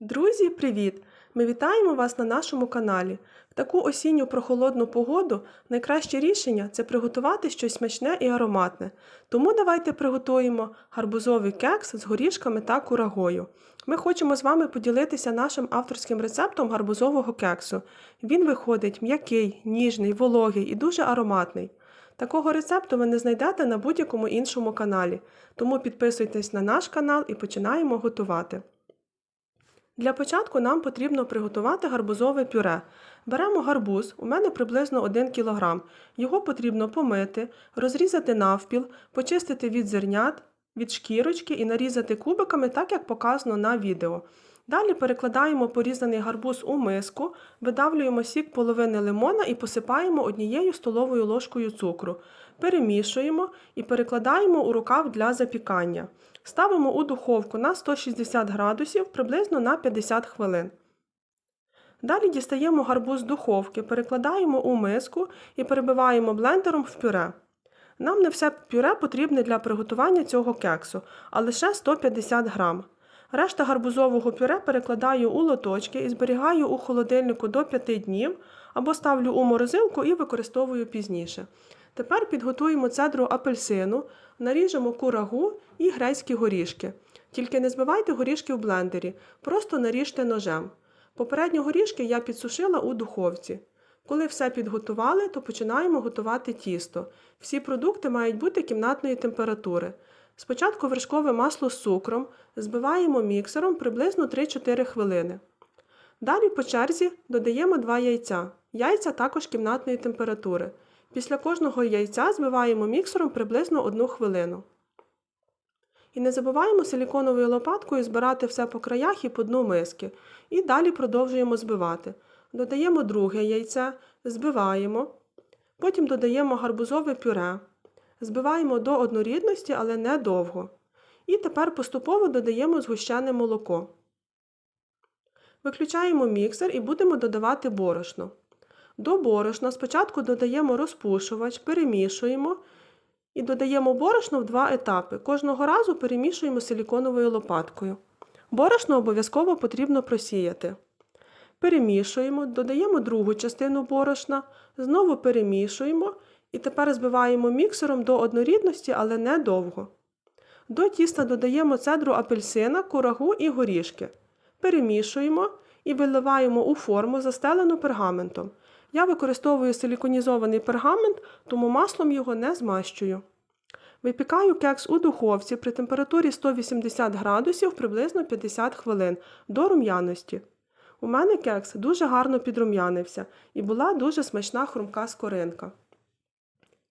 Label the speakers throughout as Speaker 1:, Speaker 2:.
Speaker 1: Друзі, привіт! Ми вітаємо вас на нашому каналі. В таку осінню прохолодну погоду найкраще рішення це приготувати щось смачне і ароматне. Тому давайте приготуємо гарбузовий кекс з горішками та курагою. Ми хочемо з вами поділитися нашим авторським рецептом гарбузового кексу. Він виходить м'який, ніжний, вологий і дуже ароматний. Такого рецепту ви не знайдете на будь-якому іншому каналі. Тому підписуйтесь на наш канал і починаємо готувати. Для початку нам потрібно приготувати гарбузове пюре. Беремо гарбуз, у мене приблизно 1 кг. Його потрібно помити, розрізати навпіл, почистити від зернят, від шкірочки і нарізати кубиками, так як показано на відео. Далі перекладаємо порізаний гарбуз у миску, видавлюємо сік половини лимона і посипаємо однією столовою ложкою цукру. Перемішуємо і перекладаємо у рукав для запікання. Ставимо у духовку на 160 градусів приблизно на 50 хвилин. Далі дістаємо гарбуз з духовки, перекладаємо у миску і перебиваємо блендером в пюре. Нам не все пюре потрібне для приготування цього кексу, а лише 150 грам. Решта гарбузового пюре перекладаю у лоточки і зберігаю у холодильнику до 5 днів або ставлю у морозилку і використовую пізніше. Тепер підготуємо цедру апельсину, наріжемо курагу і грецькі горішки. Тільки не збивайте горішки в блендері, просто наріжте ножем. Попередньо горішки я підсушила у духовці. Коли все підготували, то починаємо готувати тісто. Всі продукти мають бути кімнатної температури. Спочатку вершкове масло з цукром збиваємо міксером приблизно 3-4 хвилини. Далі по черзі додаємо 2 яйця. Яйця також кімнатної температури. Після кожного яйця збиваємо міксером приблизно 1 хвилину. І не забуваємо силіконовою лопаткою збирати все по краях і по дну миски. І далі продовжуємо збивати. Додаємо друге яйце, збиваємо. Потім додаємо гарбузове пюре. Збиваємо до однорідності, але не довго. І тепер поступово додаємо згущене молоко. Виключаємо міксер і будемо додавати борошно. До борошна спочатку додаємо розпушувач, перемішуємо і додаємо борошно в два етапи. Кожного разу перемішуємо силіконовою лопаткою. Борошно обов'язково потрібно просіяти. Перемішуємо, додаємо другу частину борошна, знову перемішуємо і тепер збиваємо міксером до однорідності, але не довго. До тіста додаємо цедру апельсина, курагу і горішки. Перемішуємо і виливаємо у форму, застелену пергаментом. Я використовую силіконізований пергамент, тому маслом його не змащую. Випікаю кекс у духовці при температурі 180 градусів приблизно 50 хвилин до рум'яності. У мене кекс дуже гарно підрум'янився і була дуже смачна хрумка скоринка.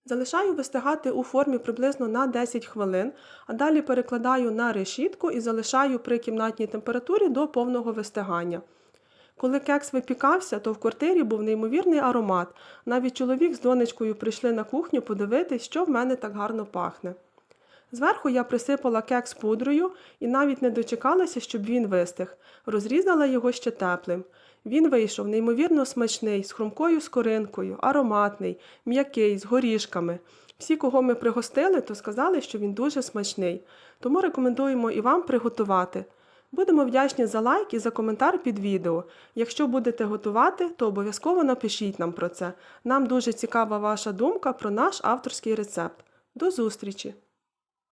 Speaker 1: Залишаю вистигати у формі приблизно на 10 хвилин, а далі перекладаю на решітку і залишаю при кімнатній температурі до повного вистигання. Коли кекс випікався, то в квартирі був неймовірний аромат. Навіть чоловік з донечкою прийшли на кухню подивитись, що в мене так гарно пахне. Зверху я присипала кекс пудрою і навіть не дочекалася, щоб він вистиг. Розрізала його ще теплим. Він вийшов неймовірно смачний, з хрумкою скоринкою, ароматний, м'який, з горішками. Всі, кого ми пригостили, то сказали, що він дуже смачний. Тому рекомендуємо і вам приготувати. Будемо вдячні за лайк і за коментар під відео. Якщо будете готувати, то обов'язково напишіть нам про це. Нам дуже цікава ваша думка про наш авторський рецепт. До зустрічі!